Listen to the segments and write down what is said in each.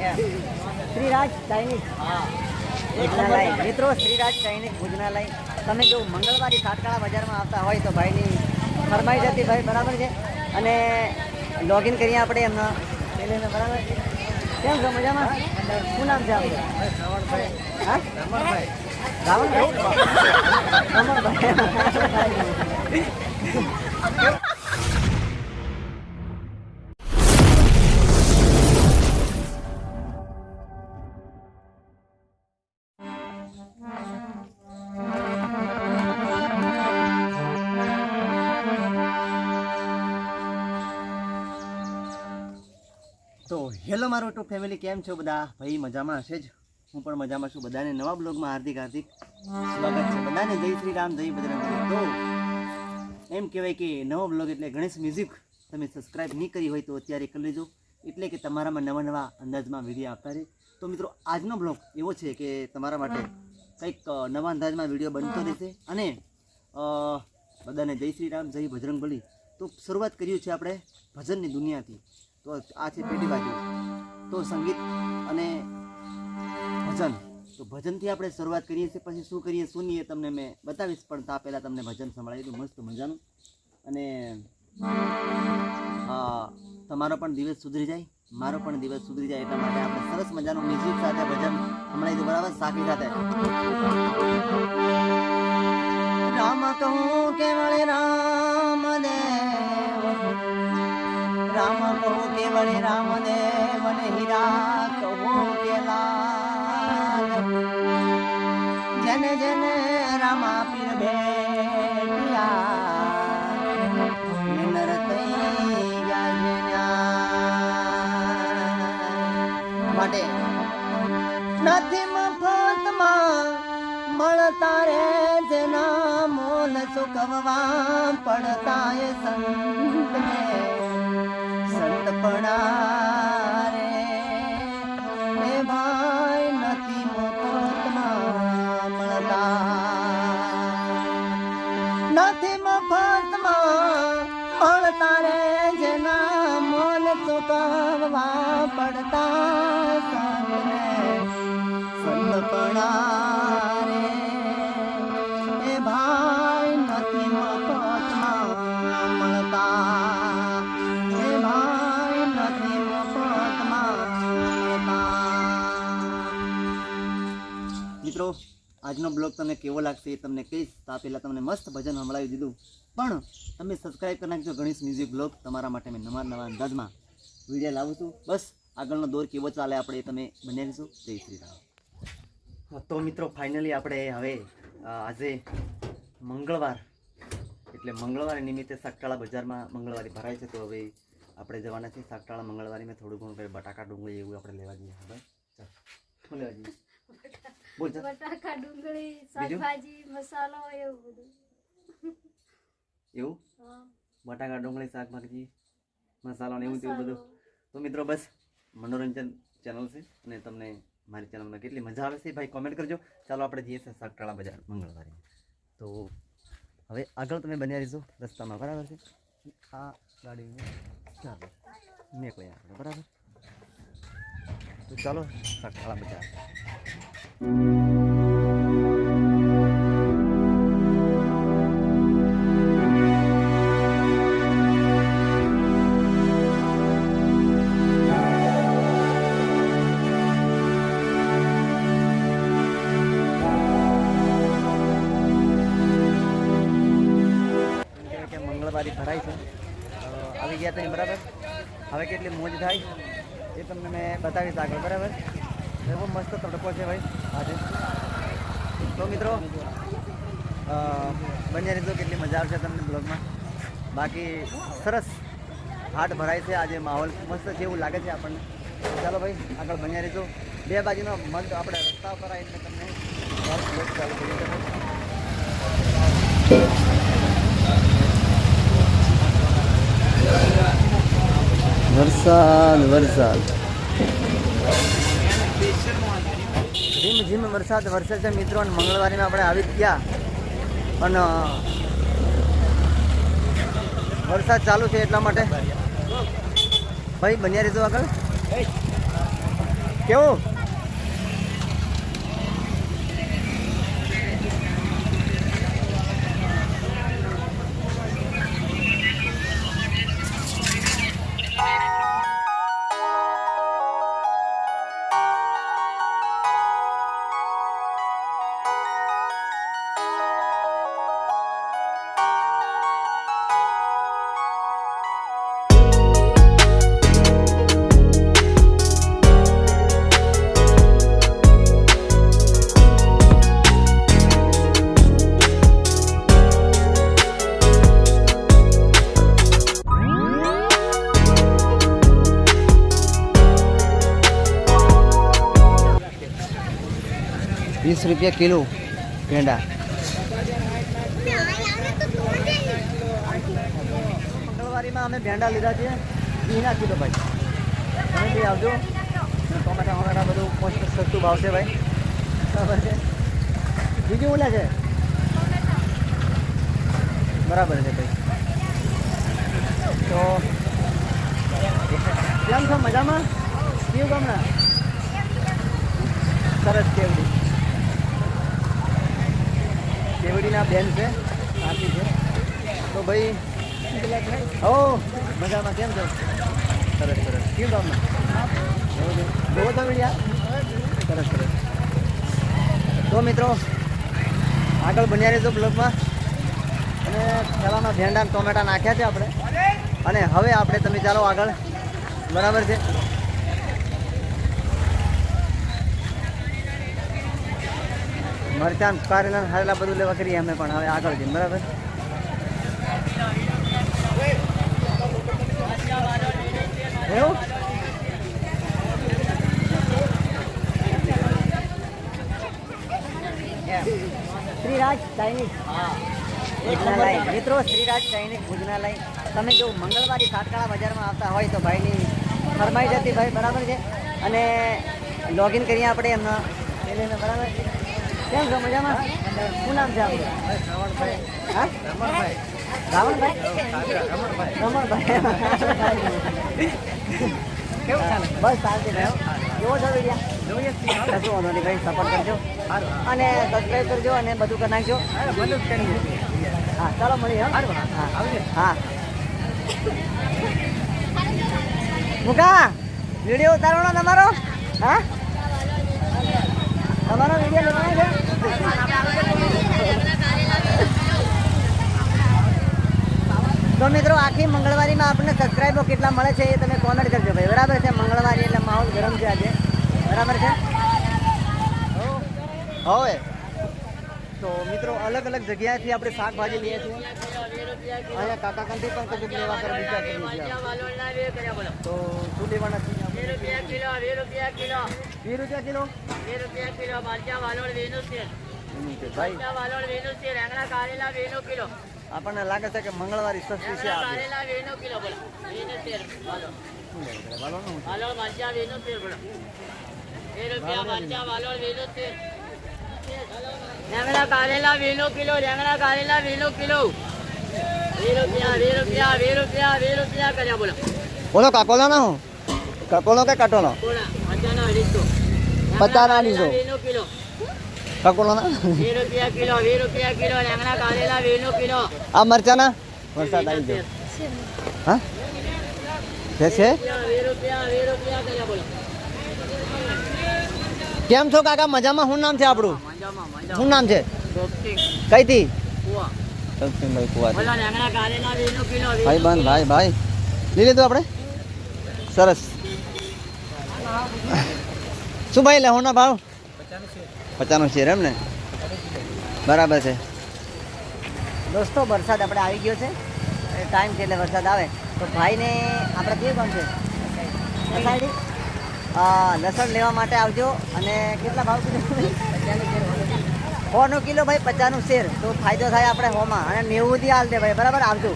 Shriraj Chinese ભોજનાલય મિત્રો Shriraj Chinese ભોજનાલય તમે જો મંગળવારે સાતકાળા બજારમાં આવતા હોય તો ભાઈની ફરમાઈ જતી ભાઈ બરાબર છે? અને લોગિન કરીએ આપણે એમના. પેલેને બરાબર? છે કેમ છો મજામાં? શું નામ છે આપણું હા? રાવણભાઈ. રમણભાઈ મારું યુટ્યુબ ફેમિલી કેમ છો બધા? ભાઈ, મજામાં હશે જ? હું પણ મજામાં છું. બધાને નવા બ્લોગમાં હાર્દિક હાર્દિક સ્વાગત છે. બધાને જય શ્રી રામ, જય બજરંગ તો એમ કહેવાય કે નવો બ્લોગ એટલે ગણેશ મ્યુઝિક. તમે સબસ્ક્રાઇબ નહીં કરી હોય તો અત્યારે કરી લેજો. એટલે કે તમારામાં નવા નવા અંદાજમાં વીડિયો આપતા રહે. તો મિત્રો, આજનો બ્લોગ એવો છે કે તમારા માટે કંઈક નવા અંદાજમાં વીડિયો બનતો રહેશે. અને બધાને જય શ્રી રામ, જય બજરંગબલી. તો શરૂઆત કરીએ છે આપણે ભજનની દુનિયાથી. તો આ છે પેટી બાજુ. તો સંગીત અને ભજન. તો ભજનથી આપણે શરૂઆત કરીએ છીએ, પછી શું કરીએ શું નહીં એ તમને મેં બતાવીશ, પણ તા પહેલાં તમને ભજન સંભળાવી દઉં મસ્ત મજાનું. અને તમારો પણ દિવસ સુધરી જાય, મારો પણ દિવસ સુધરી જાય એટલા માટે આપણે સરસ મજાનું મ્યુઝિક સાથે ભજન સંભળાવી દઉં બરાબર? સાકી સાથે. રામ કહું કેવળ રામ દેવ રામ કહું કેવળ રામ દેવ ને જન રામા પીર ભેટિયા માટે નથી મફતમાં મળતા રે જેના મોલ સુકવવા પડતા એ સંતને સંત નથી મફતમાં મળતા રે જેના મોલ ચુકવવા પડતા સંતને સંત પડા રે એ ભાઈ નથી મફતમાં મળતા. એ ભાઈ નથી મફતમાં મળતા. મિત્રો આજનો બ્લોગ તમને કેવો લાગશે એ તમને કહીશ. તો પહેલાં તમને મસ્ત ભજન સંભળાવી દીધું. પણ તમે સબસ્ક્રાઈબ કરી નાખજો ગણેશ મ્યુઝિક બ્લોગ તમારા માટે મેં નવા નવા અંદાજમાં વીડિયો લાવું છું. બસ, આગળનો દોર કેવો ચાલે આપણે તમે બનાવીશું જય શ્રી રામ. તો મિત્રો ફાઇનલી આપણે હવે આજે મંગળવાર. એટલે મંગળવાર નિમિત્તે સાકટાળા બજારમાં મંગળવારી ભરાય છે. તો હવે આપણે જવાના છે સાકટાળા મંગળવારી મેં થોડું ઘણું બટાકા ડુંગળી એવું આપણે લેવા જઈએ. હવે ચાલ. લેવા જઈએ? બોલ બટાકા ડુંગળી શાકભાજી મસાલો એવું બધું. એવું? બટાકા ડુંગળી શાકભાજી મસાલો ને એવું તેવું બધું? તો મિત્રો બસ મનોરંજન ચેનલ છે અને તમને મારી ચેનલમાં કેટલી મજા આવે છે ભાઈ કોમેન્ટ કરજો. ચાલો આપણે જઈએ છીએ સાગટાળા બજાર મંગળવારે. તો હવે આગળ તમે બન્યા રહીશો રસ્તામાં બરાબર છે? આ ગાડી ચાલો મેં કોઈ આપણે બરાબર? તો ચાલો સાગટાળા બજાર. મંગળવારી ભરાય છે. આવી ગયા તમે બરાબર. હવે કેટલી મોજ થાય એ તમને મેં બતાવીશ આગળ, બરાબર? એવો મસ્ત તડકો છે ભાઈ, આજે. તો મિત્રો બંને રીતો કેટલી મજા આવશે તમને બ્લોગમાં. બાકી સરસ હાટ ભરાય છે આજે માહોલ. મસ્ત એવું લાગે છે આપણને. ચાલો ભાઈ, આગળ બન્યા રીતો બે બાજુનો મત આપણે રસ્તા ઉપર આવીને તમને વરસાદ વરસાદ. ધીમ વરસાદ વરસે છે મિત્રો, અને મંગળવારીમાં આપણે આવી ગયા. અને વરસાદ ચાલુ છે એટલા માટે. ભાઈ, બન્યા રહેજો આગળ. કેવું? વીસ રૂપિયા કિલો ભેંડા. મંગળવારીમાં અમે ભેંડા લીધા છે વીના કિલો ભાઈ. તમે બી આવજો. ટોમેટા વમેટા બધું મસ્ત સસ્તું ભાવશે ભાઈ. બરાબર છે. બીજું ઓલા છે? બરાબર છે ભાઈ. તો કેમ છો મજામાં? કેવું ગામના સરસ કેવડી. કેવડીના બેન છે આરતી છે. તો ભાઈ, હો, મજામાં, કેમ છો? સરસ સરસ. કેમ તમને? જોવો તો સરસ સરસ. તો મિત્રો, આગળ બન્યા રહેજો બ્લોગમાં. અને પહેલાંમાં ભેંડા ટોમેટા નાખ્યા છે આપણે. અને હવે આપણે તમે ચાલો આગળ. બરાબર છે? મરચાં કારેલા હારેલા બધું લેવા કરીએ અમે પણ. હવે આગળ જઈએ બરાબર? એવું? શ્રીરાજ ચાઇનીઝ મિત્રો શ્રીરાજ ચાઇનીઝ ભોજનાલય તમે જો મંગળવારે સાતકાળા બજારમાં આવતા હોય તો ભાઈની ફરમાઈ જતી ભાઈ બરાબર છે? અને લોગિન કરીએ આપણે એમના. બરાબર? છે કેમ છો મજામાં? શું નામ છે આપણું રાવણભાઈ? રમણભાઈ બસ શાંતિ કેવો છો વિડિયા? કશું વાંધો નહીં, ભાઈ સપોર્ટ કરજો. અને સબસ્ક્રાઈબ કરજો અને બધું કરી નાખજો. હા, ચાલો, મળીએ હા. મુકા, વીડિયો ઉતારવાનો તમારો? હા? તમારો વીડિયો લેવાનો છે. તો મિત્રો આખી મંગળવારીમાં આપણને સબસ્ક્રાઈબો કેટલા મળે છે એ તમે કોમેન્ટ કરજો ભાઈ. બરાબર છે? મંગળવારી એટલે માહોલ ગરમ છે આજે. બરાબર છે? હવે તો મિત્રો અલગ અલગ જગ્યાએથી આપણે શાકભાજી લઈએ છીએ. અહીંયા કાકા પણ કશું લેવા કરીએ છીએ તો શું લેવાના છે? કિલો વીસ રૂપિયા કિલો? એનું છે ભાઈ? આપણને લાગે છે કે મંગળવારી સસ્તી છે આ બી. શું લેવું પડે? વાલોનું શું? છે? રેંગણા કારેલા વીનો કિલો રેંગણા કારેલા વીનો કિલો. વી રૂપિયા વી રૂપિયા વી રૂપિયા વી રૂપિયા કર્યા બોલો. બોલો કાકોલો ના હું કાકોલો કે કાટોલો? બોલા વીનો કિલો. કાકોલો ના. આ મરચાના? વરસાદ આવી ગયો હા? છે કેમ છો કાકા? મજામાં? શું નામ છે આપણું? શું નામ છે? કઈ થી કુવા. ભાઈ કુવા ભાઈ બંધ ભાઈ ભાઈ. લઈ લીધું આપણે? સરસ. શું ભાઈ લેહોનો ભાવ? પચાસનું શેર. એમ ને બરાબર છે. દોસ્તો વરસાદ આપણે આવી ગયો છે. ટાઈમ છે એટલે વરસાદ આવે. તો ભાઈને આપણે કયું કામ છે? લસણ લેવા માટે આવજો. અને કેટલા ભાવ કીધું સો નો કિલો ભાઈ પચાસનું શેર. તો ફાયદો થાય આપણે હોમાં. અને નેવુંથી હાલશે હાલ દે ભાઈ બરાબર? આવજો.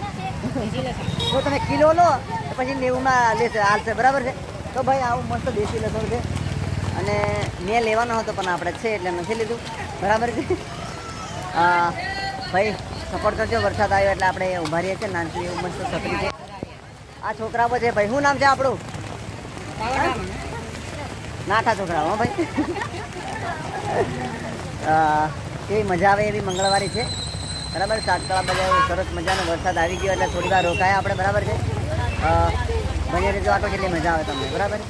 જો તમે કિલો લો તો પછી નેવુંમાં લેશે હાલશે. બરાબર છે? તો ભાઈ આવું મસ્ત દેશી લસણ છે. અને મેં લેવાનો હતો પણ આપણે છે એટલે નથી લીધું. બરાબર છે? ભાઈ સપોર્ટ કરજો વરસાદ આવ્યો એટલે આપણે ઊભા રહીએ છીએ નાનકી એવું મસ્ત છત્રી છે. આ છોકરાઓ છે ભાઈ શું નામ છે આપણું? નાઠા છોકરા હો ભાઈ. કેવી મજા આવે એવી મંગળવારી છે. બરાબર સાતકળા બજાર સરસ મજાનો વરસાદ આવી ગયો એટલે થોડી વાર રોકાયા આપણે બરાબર છે? બને બની આટો કેટલી મજા આવે તમને બરાબર?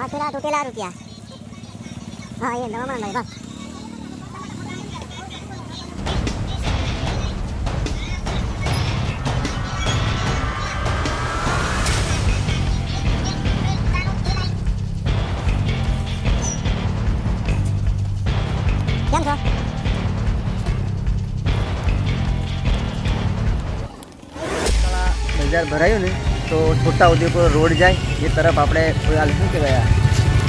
હા પેલા તૂટેલા રૂપિયા. હા એ નવા ભાઈ બસ છો? બજાર ભરાયું ને? તો છોટા ઉદેપુર રોડ જાય, એ તરફ આપણે કોઈ હાલ શું કહેવાય?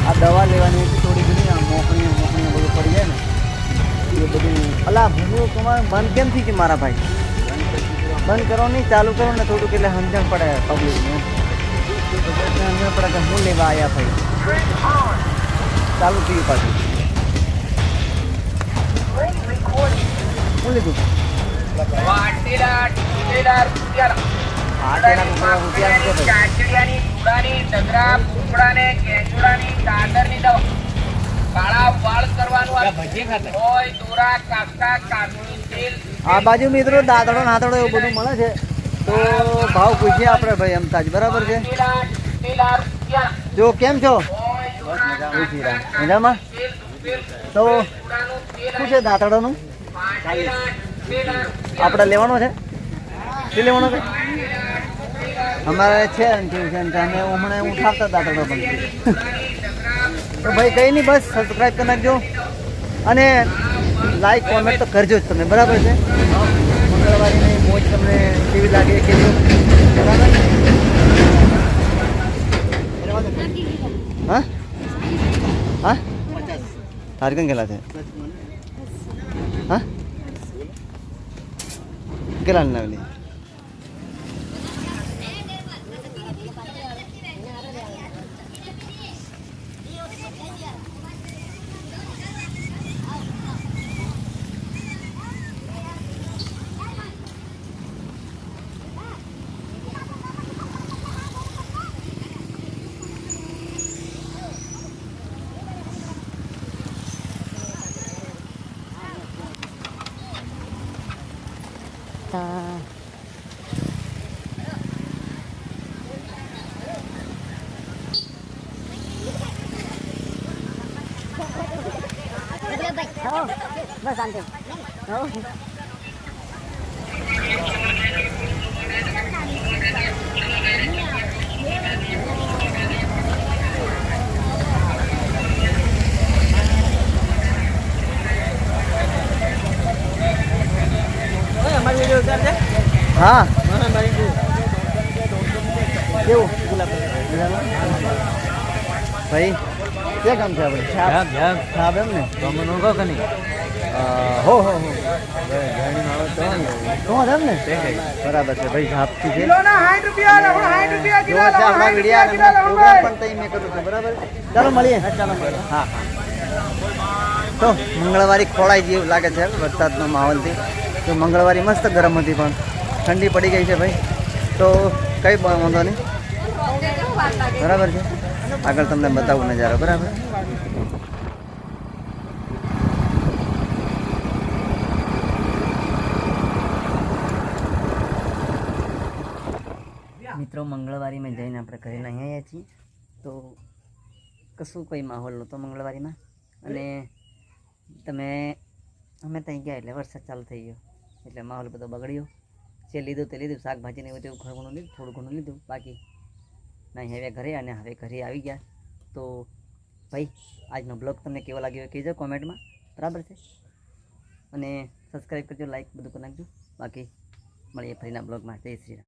આ દવા લેવાની હતી થોડી ઘણી આ મોકણી મોકણી બધું પડી જાય ને. એ બધું અલા ભૂગું તમારે બંધ કેમ થઈ ગયું મારા ભાઈ? બંધ કરો નહીં, ચાલુ કરો ને થોડુંક એટલે સમજણ પડે પબ્લિકને સમજણ પડે કે હું લેવા આવ્યા ભાઈ? ચાલુ થયું પાછું. શું લીધું? દવા કાળા વાળ કરવાનું આ હોય દોરા કાકા કાકડી તેલ આ બાજુ મિત્રો દાદડો નાદડો એવું બધું મળે છે. તો ભાવ પૂછીએ આપણે ભાઈ અમતાજ બરાબર છે? જો કેમ છો? મજામાં. તો શું છે દાંતડાનું આપણે લેવાનો છે? શું લેવાનો છે? અમારે છે ટ્યુશન અમે હમણાં ઉઠાવતા દાંતડો પણ. તો ભાઈ કંઈ નહીં, બસ સબસ્ક્રાઈબ કરી નાખજો. અને લાઈક કોમેન્ટ તો કરજો જ તમે, બરાબર છે? મંગળવારની મોજ તમને કેવી લાગે કે બરાબર હા? હા? તારે કેમ છે? હા? કેટલા લાવેલી તો હો, બસ શાંતિ હો. હા. કેવું? ભાઈ ક્યાં કામ છે આપણે? સાહેબ એમ ને? અ, હો હો હો. તો એમ ને? બરાબર છે. ભાઈ છાપથી છે. કિલોના 60 રૂપિયા લખો 60 રૂપિયા જોવો છે આપણા વિડીયા અને પ્રોગ્રામ પણ તઈ મેં કર્યું છે. બરાબર? ચાલો મળીએ. ચાલો મળીએ. હા તો મંગળવારી ખોળાઈ જેવું લાગે છે વરસાદનો માહોલથી તો મંગળવારી મસ્ત ગરમ હતી પણ. ઠંડી પડી ગઈ છે ભાઈ. તો કઈ વાંધો નહીં. બરાબર છે? આગળ તમને બતાવું નજારો, બરાબર? મિત્રો મંગળવારીમાં જઈને આપણે ઘરે નહીં આવ્યા છીએ. તો કશું કોઈ માહોલ નહોતો મંગળવારીમાં. અને તમે, અમે ત્યાં ગયા એટલે વરસાદ ચાલુ થઈ ગયો. એટલે માહોલ બધો બગડ્યો. જે લીધું તે લીધું શાકભાજીને એવું તેવું ઘણું ઘણું લીધું, થોડું ઘણું લીધું, બાકી નહીં, હવે ઘરે અને હવે ઘરે આવી ગયા. તો ભાઈ, આજનો બ્લોગ તમને કેવો લાગ્યો કહેજો કોમેન્ટમાં. બરાબર છે? અને સબસ્ક્રાઈબ કરજો લાઈક બધું કરી નાખજો. બાકી, મળીએ ફરીના બ્લોગમાં. જય શ્રી રામ.